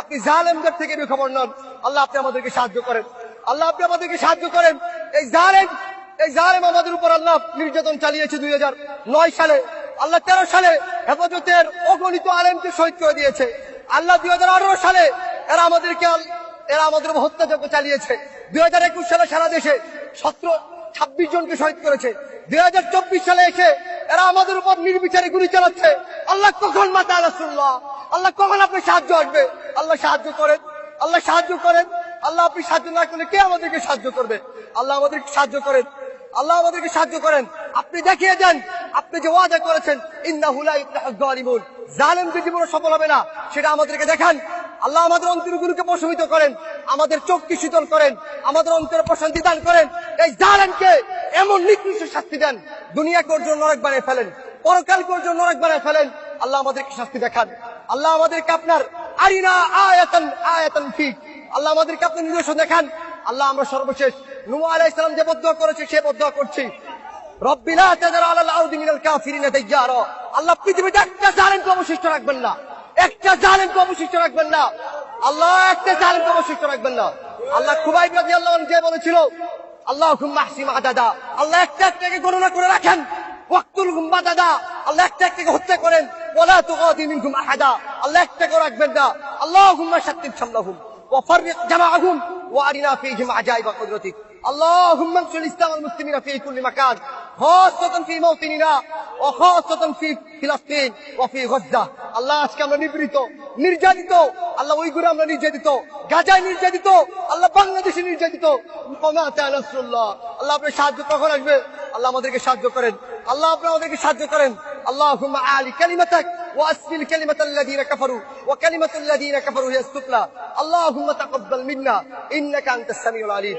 আপনি জালেমদের থেকে খবর নন। আল্লাহ আপনি আমাদেরকে সাহায্য করেন। আল্লাহ আপনি আমাদেরকে সাহায্য করেন। এই জালেম এই জালেম আমাদের উপর আল্লাহ নির্যাতন চালিয়েছে দুই নয় সালে। আল্লাহ তেরো সালে হেফাজতের অগণিত আলেমকে শহীদ করে দিয়েছে। আল্লাহ দুই হাজার আঠারো সালে এরা আমাদেরকে এরা আমাদের হত্যাযজ্ঞ চালিয়েছে। দুই হাজার একুশ সালে সারা দেশে সতেরো, ছাব্বিশ জনকে শহীদ করেছে। দুই হাজার চব্বিশ সালে এসে এরা আমাদের উপর নির্বিচারে গুলি চালাচ্ছে। আল্লাহ কখন মাতা আল্লাহ আল্লাহ কখন আপনি সাহায্য আসবে? আল্লাহ সাহায্য করেন। আল্লাহ সাহায্য করেন। আল্লাহ আপনি সাহায্য না করলে কে আমাদেরকে সাহায্য করবে? আল্লাহ আমাদেরকে সাহায্য করেন। আল্লাহ আমাদেরকে সাহায্য করেন। আপনি দেখিয়ে দেন, আপনি যে ওয়াদা করেছেন, ইন্নাহু লা ইফলাহু যালিমুন জালেমকে জীবনে সফল হবে না, সেটা আমাদেরকে দেখান। আল্লাহ আমাদের অন্তরগুলোকে প্রশমিত করেন, আমাদের চোখকে শীতল করেন, আমাদের অন্তরে প্রশান্তি দান করেন। এই জালেমকে এমন নিকৃষ্ট শাস্তি দেন দুনিয়াকে ওর জন্য নরক বানিয়ে ফেলেন, পরকাল জন্য নরক বানিয়ে ফেলেন। আল্লাহ আমাদেরকে শাস্তি দেখান। আল্লাহ আমাদেরকে আপনার আরিনা আয়াতান আয়াতান ঠিক আল্লাহ আমাদেরকে আপনি নিদর্শন দেখান। আল্লাহ আমরা সর্বশেষ নুমু আলাইহিস সালাম যে বদ্ধ করেছে, সে বদ্ধ করছি। রব্বিলা তাজার আলাল আউদি মিনাল কাফিরিনা দাইয়ারা আল্লাহ পৃথিবীতে একটা জালেমকে অবশিষ্ট রাখবেন না। একটা জালেমকে অবশিষ্ট রাখবেন না। আল্লাহ একটা জালেমকে অবশিষ্ট রাখবেন না। আল্লাহ খুবাইব রাদিয়াল্লাহু আনহু যে বলেছিল আল্লাহ মাহসিম আদাদা আল্লাহ একটা একটাকে গণনা করে রাখেন ওয়াক্তুল গুম্বা দাদা আল্লাহ একটা একটাকে হত্যা করেন ওলা তুগাদি মিনকুম আহাদা আল্লাহ একটাকে রাখবেন না আল্লাহুম্মা শাত্তিব শামলাহুম وفرق جمعهم وارنا فيهم عجائب قدرتك اللهم انصر الاسلام والمسلمين في كل مكان خاصة في موطننا وخاصة في فلسطين وفي غزة আল্লাহ আজকে আমরা নিবৃত নির্যাতিত আল্লাহ উইগুরে আমরা নির্যাতিত গাজায় নির্যাতিত আল্লাহ বাংলাদেশে নির্যাতিত কমাতে আনাসুল্লাহ আল্লাহ আপনার সাহায্য কখন আসবে আল্লাহ আমাদেরকে সাহায্য করেন আল্লাহ আপনি আমাদেরকে সাহায্য করেন اللهم اعلي كلمتك واسفل كلمة الذين كفروا وكلمة الذين كفروا هي السفلى اللهم تقبل منا انك انت السميع العليم